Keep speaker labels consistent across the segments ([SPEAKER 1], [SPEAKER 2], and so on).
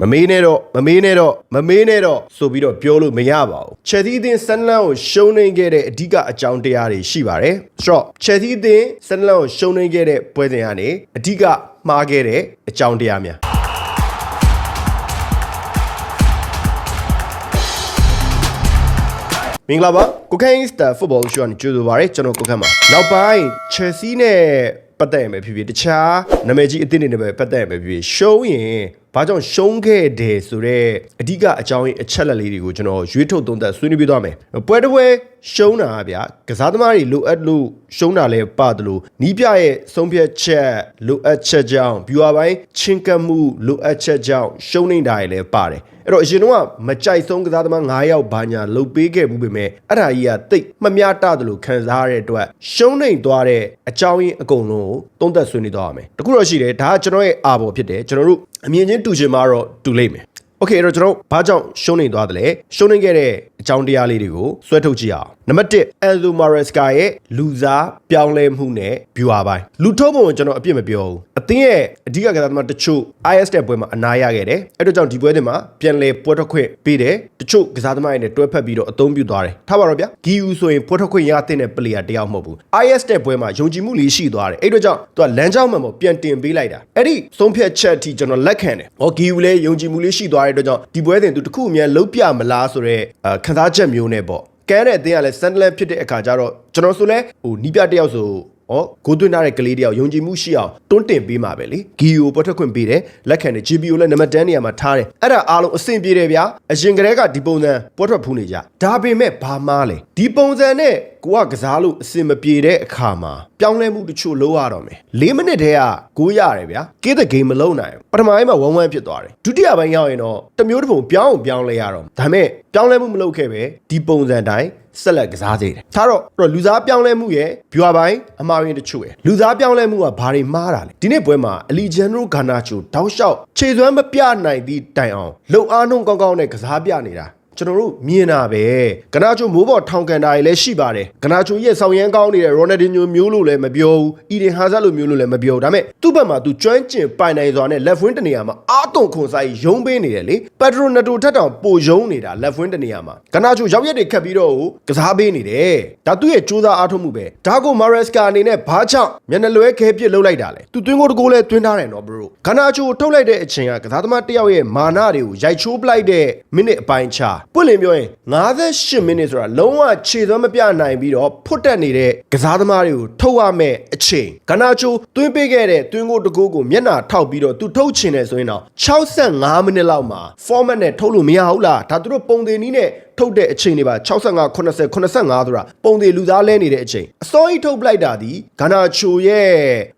[SPEAKER 1] မမေးနဲ့တော့မမေးနဲ့တော့မမေးနဲ့တော့ဆိုပြီးတော့ပြောလို့မရပါဘူးချယ်ဆီအသင်းဆန်လန်ကိုရှုံးနေခဲ့တဲ့အဓိကအကြောင်းတရားတွေရှိပါတယ်ဆိုတော့ချယ်ဆီအသင်းဆန်လန်ကိုရှုံးနေခဲ့တဲ့ပွဲစဉ်ကနေအဓိကမှားခဲ့တဲ့အကြောင်းတရားများမင်္ဂလာပါကိုခိုင်းစတာဖုတ်ဘောရှုကနေကြိုဆိုပါရစေကျွန်တော်ကိုခန့်ပါနောက်ပိုင်းချယ်ဆီနဲ့ပတ်သက်ရမယ်ဖြစ်ဖြစ်တခြားနာမည်ကြီးအသင်းတွေနဲ့ပဲပတ်သက်ရမယ်ဖြစ်ဖြစ်ရှုံးရင် ဘာကြောင့်ရှုံးခဲ့တယ်ဆိုတော့အဓိကအကြောင်းရင်းအချက်လက်လေးတွေကိုကျွန်တော်ရွေးထုတ်သုံးသပ်ဆွေးနွေးပြသွားမယ်ပွဲတစ်ပွဲရှုံးတာဗျာကစားသမားတွေလိုအပ်လို့ရှုံးတာလည်းပါတယ်လို့နီးပြရဲ့ဆုံးဖြတ်ချက်လိုအပ်ချက်ကြောင့် viewer ပိုင်းချင်းကပ်မှုလိုအပ်ချက်ကြောင့်ရှုံးနေတာတွေလည်းပါတယ် အဲ့တော့အရင်တော့မကြိုက်ဆုံးကစားသမား9ယောက်ဘာညာလှုပ်ပေးခဲ့မှုပဲမဲ့အဲ့ဒါကြီးကတိတ်မမျှတတယ်လို့ခံစားရတဲ့အတွက်ရှုံးနေသွားတဲ့အကြောင်းရင်းအကုန်လုံးကိုသုံးသပ်ဆွေးနွေးသွားရမယ်တခုတော့ရှိတယ်ဒါကကျွန်တော်ရဲ့အာဘော်ဖြစ်တယ်ကျွန်တော်တို့အမြင်ချင်းတူချင်မှတော့တူလိမ့်မယ်โอเคအဲ့တော့ကျွန်တော်ဘာကြောင့်ရှုံးနေသွားတယ်လဲရှုံးနေခဲ့တဲ့ အကြောင်းတရားလေးတွေကိုဆွဲထုတ်ကြည့်အောင်နံပါတ်1 Enzo Maresca ရဲ့လူစားပြောင်းလဲမှုနဲ့ viewer ပိုင်းလူထုတ်ပုံကိုကျွန်တော်အပြစ်မပြောဘူးအသင်းရဲ့အဓိကကစားသမားတချို့ IS တဲ့ပွဲမှာအနာရခဲ့တယ်အဲ့တော့ကြောင့်ဒီပွဲတင်မှာပြန်လဲပွဲထွက်ခွင့်ပေးတယ်တချို့ကစားသမားတွေနဲ့တွဲဖက်ပြီးတော့အသုံးပြုသွားတယ်ထားပါတော့ဗျာဂီယူဆိုရင်ပွဲထွက်ခွင့်ရတဲ့တဲ့ player တယောက်မဟုတ်ဘူး IS တဲ့ပွဲမှာယုံကြည်မှုလေးရှိသွားတယ်အဲ့တော့ကြောင့်သူကလမ်းကြောင်းမှန်ပေါ်ပြန်တင်ပေးလိုက်တာအဲ့ဒီဆုံးဖြတ်ချက်အထိကျွန်တော်လက်ခံတယ်ဟောဂီယူလည်းယုံကြည်မှုလေးရှိသွားတဲ့အတွက်ကြောင့်ဒီပွဲတင်သူတခုအမြန်လုံးပြမလားဆိုတော့ခံစားချက်မျိုးနဲ့ပေါ့ကဲတဲ့အတင်းကလည်းစန်ဒလန်ဖြစ်တဲ့အခါကျတော့ကျွန်တော်ဆိုလဲဟိုနီးပြတယောက်ဆို ဩဂိုးသွင်းထားတဲ့ကလေးတယောက်ယုံကြည်မှုရှိအောင်တွန်းတင်ပေးမှာပဲလေဂီယိုပေါ်ထွက်ခွင့်ပေးတယ်လက်ခံတယ် GPO လည်းနံပါတ်10နေရာမှာထားတယ်အဲ့ဒါအားလုံးအဆင်ပြေတယ်ဗျာအရင်ကတည်းကဒီပုံစံပေါ်ထွက်ဖူးနေကြဒါပေမဲ့ဘာမှလဲဒီပုံစံနဲ့ကိုကကစားလို့အဆင်မပြေတဲ့အခါမှာပြောင်းလဲမှုတချို့လုပ်ရတော့မယ်၄မိနစ်တည်းကဂိုးရတယ်ဗျာကေးတဲ့ဂိမ်းမလုံးနိုင်ဘူးပထမပိုင်းမှာ1 1ဖြစ်သွားတယ်ဒုတိယပိုင်းရောက်ရင်တော့တစ်မျိုးတစ်ပုံပြောင်းအောင်ပြောင်းလဲရတော့ဒါပေမဲ့ပြောင်းလဲမှုမလုပ်ခဲ့ပဲဒီပုံစံတိုင်း ဆက်လက်ကစားသေးတယ်။ဒါတော့အဲ့တော့လူစားပြောင်းလဲမှုရဲ့ viewer ပိုင်းအမှားရင်းတချို့ရဲ့လူစားပြောင်းလဲမှုကဘာတွေမှားတာလဲ။ဒီနေ့ပွဲမှာအလီဂျန်နိုဂါနာချိုတောက်လျှောက်ခြေစွမ်းမပြနိုင်သည့်တိုင်အောင်လှုပ်အားနှုံကောင်းကောင်းနဲ့ကစားပြနေတာ ကျွန်တော်တို့မြင်တာပဲကနာချိုမိုးပေါ်ထောင်ကန်တာတွေလည်းရှိပါတယ်ကနာချိုရဲ့ဆောင်ရမ်းကောင်းနေတဲ့ရိုနယ်ဒင်ညိုမျိုးလို့လည်းမပြောဘူးအီဒင်ဟာဇတ်လိုမျိုးလို့လည်းမပြောဘူးဒါပေမဲ့သူ့ဘက်မှာသူကျွမ်းကျင်ပိုင်နိုင်စွာနဲ့လက်ဖွင်းတနေရာမှာအာတုံခွန်ဆိုင်ယုံပေးနေတယ်လေပက်ထရိုနတိုထက်တောင်ပိုယုံနေတာလက်ဖွင်းတနေရာမှာကနာချိုရောက်ရက်တွေခတ်ပြီးတော့ကစားပေးနေတယ်ဒါသူ့ရဲ့စူးစမ်းအားထုတ်မှုပဲဒါကိုမာရက်စကာအနေနဲ့ဘာကြောင့်မျက်နှာလွဲခဲပစ်လုပ်လိုက်တာလဲသူသွင်းကိုတကိုးလဲသွင်းထားတယ်နော်ဘရိုကနာချိုထုတ်လိုက်တဲ့အချိန်ကကစားသမားတစ်ယောက်ရဲ့မာနတွေကိုရိုက်ချိုးပလိုက်တဲ့မိနစ်အပိုင်းချပွင့်လင်းပြောရင်58မိနစ်ဆိုတာလုံးဝခြေသွမ်းမပြနိုင်ပြီးတော့ဖွတ်တက်နေတဲ့ကစားသမားတွေကိုထုတ်ရမယ့်အချိန်ကနာချိုသွင်းပေးခဲ့တဲ့သွင်းကိုတကိုးကိုမျက်နှာထောက်ပြီးတော့သူထုတ်ချင်တယ်ဆိုရင်တော့65မိနစ်လောက်မှာ format နဲ့ထုတ်လို့မရဘူးလားဒါသူတို့ပုံသေးနည်းနဲ့ထုတ်တဲ့အချိန်တွေပါ65 80 85ဆိုတာပုံသေးလူသားလဲနေတဲ့အချိန်အစောကြီးထုတ်ပလိုက်တာဒီဂါနာချိုရဲ့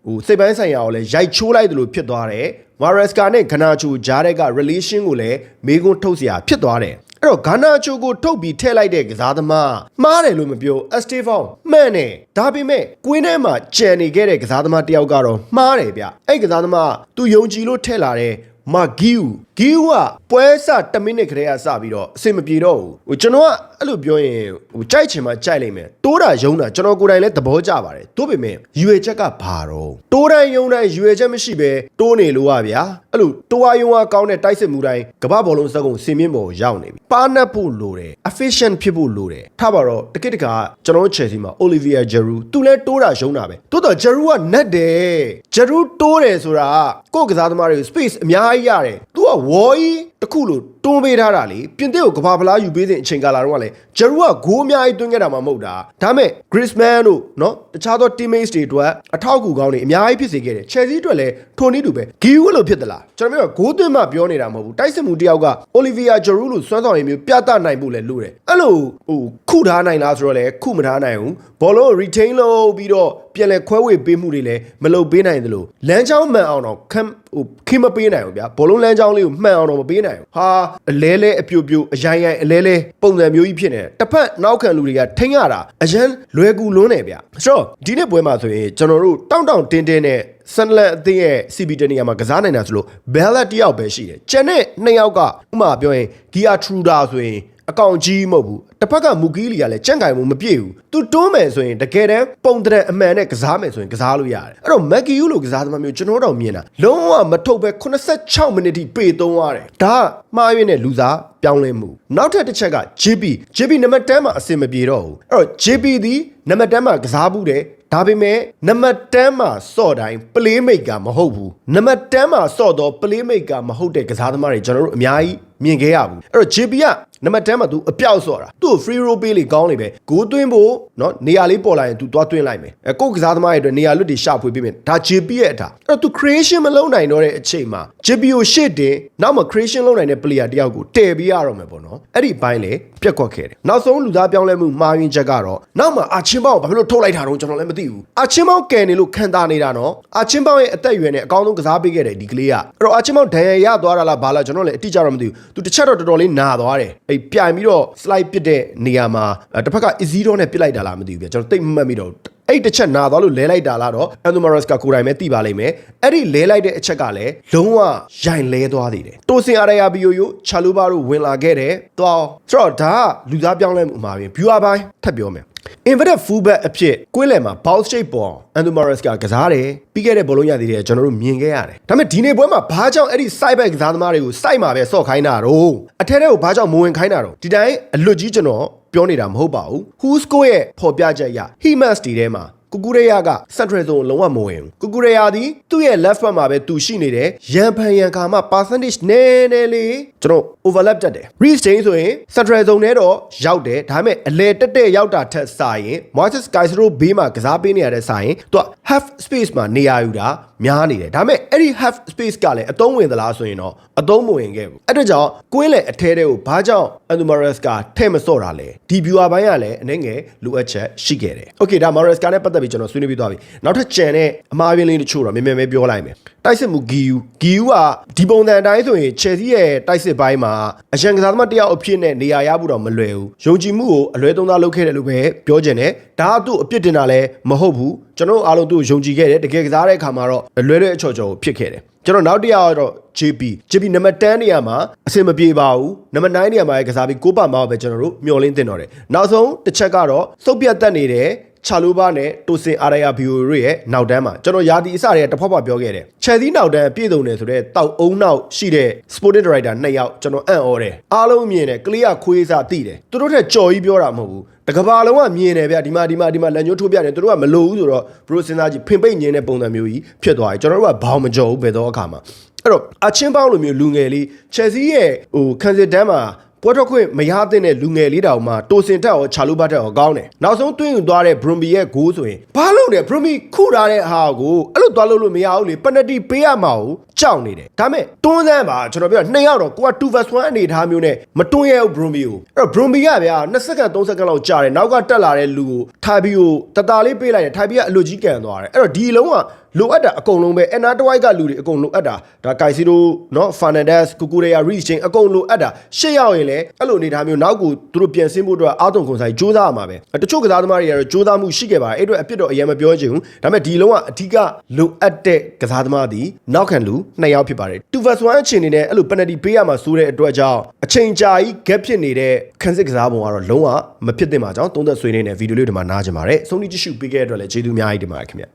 [SPEAKER 1] ဟိုစိတ်ပိုင်းဆိုင်ရာကိုလည်းရိုက်ချိုးလိုက်တယ်လို့ဖြစ်သွားတယ်မာရက်စကာနဲ့ဂနာချိုဂျားတဲ့က relation ကိုလည်းမေးခွန်းထုတ်เสียဖြစ်သွားတယ် အဲ့တော့ဂါနာချိုကိုထုတ်ပြီးထည့်လိုက်တဲ့ကစားသမားမှားတယ်လို့မပြောအစတေဖောင်းမှန်တယ်ဒါပေမဲ့ကွင်းထဲမှာကြံနေခဲ့တဲ့ကစားသမားတယောက်ကတော့မှားတယ်ဗျအဲ့ကစားသမားသူယုံကြည်လို့ထည့်လာတဲ့မာဂီယူ ဂီယူကပွဲစ1မိနစ်ခရေကစပြီးတော့အဆင်မပြေတော့ဘူးဟိုကျွန်တော်ကအဲ့လိုပြောရင်ဟိုကြိုက်ချင်မှကြိုက်လိမ့်မယ်တိုးတာယုံတာကျွန်တော်ကိုယ်တိုင်လည်းသဘောကျပါတယ်တိုးပေမဲ့ရွေချက်ကဘာတော့တိုးတိုင်းယုံတိုင်းရွေချက်မရှိပဲတိုးနေလို့ပါဗျာအဲ့လိုတိုးအားယုံအားကောင်းတဲ့တိုက်စစ်မှုတိုင်းကမ္ဘာဘောလုံးစက်ကုံစင်မြင့်ပေါ်ရောက်နေပြီပါနပ်ဖို့လိုတယ် efficient ဖြစ်ဖို့လိုတယ်ထားပါတော့တကစ်တကကျွန်တော်တို့ Chelsea မှာ Olivier Giroud သူလည်းတိုးတာယုံတာပဲတိုးတော့ Giroud ကနက်တယ် Giroud တိုးတယ်ဆိုတာကိုယ့်ကစားသမားတွေ space အများကြီးရတယ် तू ကဝေါ်ကြီးတစ်ခုလို့ တွန်းပေးထားတာလေပြင်သစ်ကိုကဘာဖလားယူပေးတဲ့အချိန်ကာလတုန်းကလည်းဂျရူကဂိုးအများကြီးတွင်းခဲ့တာမှမဟုတ်တာဒါမဲ့ Griezmann တို့နော်တခြားသော teammates တွေအတွက်အထောက်အကူကောင်းတွေအများကြီးဖြစ်စေခဲ့တယ် Chelsea အတွက်လည်းထိုနည်းတူပဲ Giroud လို့ဖြစ်သလားကျွန်တော်ပြောဂိုးသွင်းမှပြောနေတာမဟုတ်ဘူးတိုက်စစ်မှုတယောက်က Olivia Giroud လို့စွမ်းဆောင်ရည်မျိုးပြသနိုင်ဖို့လည်းလိုတယ်အဲ့လိုဟိုခုထားနိုင်လားဆိုတော့လည်းခုမထားနိုင်ဘူးဘောလုံး retain လုပ်ပြီးတော့ပြန်လဲခွဲဝေပေးမှုတွေလည်းမလုပ်ပေးနိုင်သလိုလမ်းကြောင်းမှန်အောင်တော့ဟိုခင်မပေးနိုင်ဘူးဗျာဘောလုံးလမ်းကြောင်းလေးကိုမှန်အောင်တော့မပေးနိုင်ဘူးဟာအလဲလဲအပြိုပြိုအရိုင်ရိုင်အလဲလဲပုံစံမျိုးကြီးဖြစ်နေတယ်တစ်ဖက်နောက်ခံလူတွေကထိန်းရတာအရန်လွယ်ကူလွန်းနေဗျာဆိုတော့ဒီနေ့ပွဲမှာဆိုရင်ကျွန်တော်တို့တောင့်တောင့်တင်းတင်းနဲ့ဆန်လန်အသင်းရဲ့ CB တနေရာမှာကစားနိုင်တာဆိုလို့ဘယ်လက်တယောက်ပဲရှိတယ်ကျန်တဲ့နှစ်ယောက်ကဥပမာပြောရင်ဂီယာထရူဒါဆိုရင်အကောင်ကြီးမဟုတ်ဘူး တစ်ဖက်ကမူကီလီကလည်းကြန့်ကြိုင်မှုမပြည့်ဘူးသူတွန်းမယ်ဆိုရင်တကယ်တမ်းပုံတရံအမှန်နဲ့ကစားမယ်ဆိုရင်ကစားလို့ရတယ်အဲ့တော့မက်ကီယူလိုကစားသမားမျိုးကျွန်တော်တို့မြင်တာလုံးဝမထုတ်ပဲ86မိနစ်ထိပေသုံးရတယ်ဒါကမှားရွေးနဲ့လူစားပြောင်းလဲမှုနောက်ထပ်တစ်ချက်က JP JP နံပါတ်10မှာအဆင်မပြေတော့ဘူးအဲ့တော့ JP ဒီနံပါတ်10မှာကစားဘူးတယ်ဒါပေမဲ့နံပါတ်10မှာစော့တိုင်း play maker မဟုတ်ဘူးနံပါတ်10မှာစော့တော့ play maker မဟုတ်တဲ့ကစားသမားတွေကျွန်တော်တို့အများကြီးမြင်ခဲ့ရဘူးအဲ့တော့ JP က နံပါတ်10မှာသူအပြောက်ဆော့တာသူ့ free roll ပေးလေကောင်းလေပဲဂိုးသွင်းဖို့เนาะနေရာလေးပေါ်လာရင်သူသွားသွင်းလိုက်မယ်အဲကိုကစားသမားရဲ့အတွက်နေရာလွတ်တွေရှာဖွေပေးမယ်ဒါ JP ရဲ့အတာအဲ့တော့သူ creation မလုပ်နိုင်တော့တဲ့အချိန်မှာ JP ကိုရှေ့တင်နောက်မှ creation လုပ်နိုင်တဲ့ player တယောက်ကိုတည်ပြီးရတော့မယ်ပေါ့နော်အဲ့ဒီဘိုင်းလေပြက်ကွက်ခဲ့တယ်နောက်ဆုံးလူသားပြောင်းလဲမှုမှာရင်းချက်ကတော့နောက်မှအာချင်းပေါင်းကိုဘာဖြစ်လို့ထုတ်လိုက်တာတော့ကျွန်တော်လည်းမသိဘူးအာချင်းပေါင်းကယ်နေလို့ခံတာနေတာနော်အာချင်းပေါင်းရဲ့အသက်အရွယ်နဲ့အကောင်းဆုံးကစားပေးခဲ့တဲ့ဒီကလေးကအဲ့တော့အာချင်းပေါင်းဒဏ်ရာရသွားတာလားဘာလားကျွန်တော်လည်းအတိအကျတော့မသိဘူးသူတစ်ချက်တော့တော်တော်လေးနာသွားတယ်အဲ့ပြိုင်ပြီးတော့ slide ပစ်တဲ့နေရာမှာအဲ့တစ်ဖက်က easy တော့နဲ့ပစ်လိုက်တာလားမသိဘူးဗျကျွန်တော်တိတ်မမှတ်မိတော့ဘူးအဲ့တစ်ချက်နာသွားလို့လဲလိုက်တာလားတော့အန်ဒိုမာရက်စ်ကကိုယ်တိုင်ပဲသိပါလိမ့်မယ်အဲ့ဒီလဲလိုက်တဲ့အချက်ကလည်းလုံးဝရိုင်လဲသွားသေးတယ်တိုစင်အာရယာဘီယိုယိုချာလူဘာတို့ဝင်လာခဲ့တယ်သွားဆိုတော့ဒါကလူသားပြောင်းလဲမှုအမှာပြင် viewer ပိုင်းထပ်ပြောမယ် inverted fullback အဖြစ်ကွင်းလယ်မှာ ball shape ပေါ် Anthony Morris ကကစားတယ်ပြီးခဲ့တဲ့ဘောလုံးရသေးတယ်ကျွန်တော်တို့မြင်ခဲ့ရတယ်ဒါပေမဲ့ဒီနေ့ပွဲမှာဘာကြောင့်အဲ့ဒီ side back ကစားသမားတွေကို side မှာပဲဆော့ခိုင်းတာတော့အထက်ထဲကိုဘာကြောင့်မဝင်ခိုင်းတာတော့ဒီတိုင်းအလွတ်ကြီးကျွန်တော်ပြောနေတာမဟုတ်ပါဘူး Who's ရဲ့ဖော်ပြချက်အရ Himas တီထဲမှာ ကူကူရေယာက central zone လုံးဝမဝင်ဘူးကူကူရေယာဒီသူ့ရဲ့ left foot မှာပဲသူရှိနေတယ်ရန်ဖန်ရန်ခါမှာ percentage နည်းနည်းလေးကျွန်တော် overlap တက်တယ် reach chain ဆိုရင် central zone ထဲတော့ရောက်တယ်ဒါပေမဲ့အလဲတက်တက်ရောက်တာထက်စာရင် Marcus Kaisero ဘေးမှာကစားပေးနေရတဲ့စာရင်သူက half space မှာနေရာယူတာများနေတယ်ဒါပေမဲ့အဲ့ဒီ half space ကလည်းအသုံးဝင်သလားဆိုရင်တော့အသုံးမဝင်ခဲ့ဘူးအဲ့ဒါကြောင့်ကွင်းလေအထဲတဲ့ကိုဘာကြောင့် Anthony ကထဲ့မစော့တာလဲဒီ viewer ဘိုင်းကလည်းအနေငယ်လိုအပ်ချက်ရှိခဲ့တယ် okay ဒါ Maresca နဲ့ပတ်သက်ပြီးကျွန်တော်ဆွေးနွေးပြီးသွားပြီနောက်ထပ်ကြံတဲ့အမှားယွင်းလေးတချို့တော့မြင်မြင်ပဲပြောလိုက်မယ်တိုက်စစ်မှုဂီယူဂီယူကဒီပုံစံအတိုင်းဆိုရင် Chelsea ရဲ့တိုက်စစ်ဘိုင်းမှာအရန်ကစားသမားတယောက်အဖြစ်နဲ့နေရာရဖို့တော့မလွယ်ဘူးယုံကြည်မှုကိုအလွဲသုံးစားလုပ်ခဲ့တယ်လို့ပဲပြောချင်တယ်ဒါကသူ့အပြစ်တင်တာလည်းမဟုတ်ဘူးကျွန်တော်အားလုံးသူ့ကိုယုံကြည်ခဲ့တယ်တကယ်ကစားတဲ့အခါမှာတော့လွယ်လွယ်အချော်ချော်ဖြစ်ခဲ့တယ်ကျွန်တော်နောက်တစ်ယောက်တော့ JP JP နံပါတ်10နေရာမှာအဆင်မပြေပါဘူးနံပါတ်9နေရာမှာကစားပြီးကိုပါမောက်ပဲကျွန်တော်တို့မျှော်လင့်တင်တော့တယ်နောက်ဆုံးတစ်ချက်ကတော့စုပ်ပြတ်တက်နေတဲ့ ချာလိုဘာနဲ့တိုစင်အာရယာဘီယိုရဲ့နောက်တန်းမှာကျွန်တော်ယာတီအစတွေကတစ်ဖက်ဖက်ပြောခဲ့တယ်ချယ်သီးနောက်တန်းပြည့်စုံတယ်ဆိုတော့တောက်အုံနောက်ရှိတဲ့ sporting director နှစ်ယောက်ကျွန်တော်အံ့ဩတယ်အားလုံးမြင်တယ်ကလေးကခွေးစားတိတယ်သူတို့ထက်ကြော်ကြီးပြောတာမဟုတ်ဘူးတကဘာလုံးကမြင်တယ်ဗျဒီမှာဒီမှာဒီမှာလက်ညှိုးထိုးပြတယ်သူတို့ကမလိုဘူးဆိုတော့ဘရိုစဉ်းစားကြည့်ဖင်ပိတ်ညင်းတဲ့ပုံစံမျိုးကြီးဖြစ်သွားပြီကျွန်တော်တို့ကဘောင်မကြော်ဘူးဘယ်တော့အခါမှာအဲ့တော့အချင်းပေါင်းလိုမျိုးလူငယ်လေးချက်စီရဲ့ဟိုခံစစ်တန်းမှာ ပွဲထွက်ခွင့်မရတဲ့တဲ့လူငယ်လေးတောင်မှတိုစင်တက်ရောချာလူဘတ်တက်ရောကောင်းတယ်နောက်ဆုံးတွင်းယူသွားတဲ့ဘရွန်ဘီရဲ့ဂိုးဆိုရင်ဘာလို့လဲဘရွန်ဘီခုထားတဲ့ဟာကိုအဲ့လိုသွားလို့လို့မရဘူးလေပနတီပေးရမှာကို ကြောက်နေတယ်ဒါမဲ့တွန်းစမ်းပါကျွန်တော်ပြောနှစ်ယောက်တော့ကိုက2 vs 1အနေထားမျိုးနဲ့မတွန်းရဘူးဘရွန်ဘီကိုအဲ့တော့ဘရွန်ဘီကဗျာ2စက္ကန့်3စက္ကန့်လောက်ကြာတယ်နောက်ကတက်လာတဲ့လူကိုထိုင်ဘီကိုတတလေးပေးလိုက်တယ်ထိုင်ဘီကအလွတ်ကြီးကန်သွားတယ်အဲ့တော့ဒီလုံးကလိုအပ်တာအကုန်လုံးပဲအနာတဝိုက်ကလူတွေအကုန်လိုအပ်တာဒါကိုင်စီရိုနော်ဖာနန်ဒက်စ်ကူကူရေယာရီချင်းအကုန်လိုအပ်တာရှစ်ယောက်ရင်လည်းအဲ့လိုအနေထားမျိုးနောက်ကိုသူတို့ပြန်ဆင်းဖို့အတွက်အာတုံခွန်ဆိုင်စူးစမ်းရမှာပဲတချို့ကစားသမားတွေကတော့စူးစမ်းမှုရှိခဲ့ပါတယ်အဲ့အတွက်အပြစ်တော့အရင်မပြောချင်ဘူးဒါပေမဲ့ဒီလုံးကအဓိကလိုအပ်တဲ့ကစားသမားသည်နောက်ခံလူနှစ်ယောက်ဖြစ်ပါတယ်2 vs 1အချိန်နေနဲ့အဲ့လို penalty ပေးရမှာဆိုတဲ့အတွက်ကြောင့်အချိန်ကြာကြီး gap ဖြစ်နေတဲ့ခန်းစစ်ကစားပုံကတော့လုံးဝမဖြစ်သင့်ပါကြောင်းသုံးသက်ဆွေးနေတဲ့ဗီဒီယိုလေးဒီမှာနားကြပါတယ်ဆုံးဖြတ်ကြည့်ရှုပေးခဲ့တဲ့အတွက်လည်းကျေးဇူးအများကြီးတင်ပါတယ်ခင်ဗျ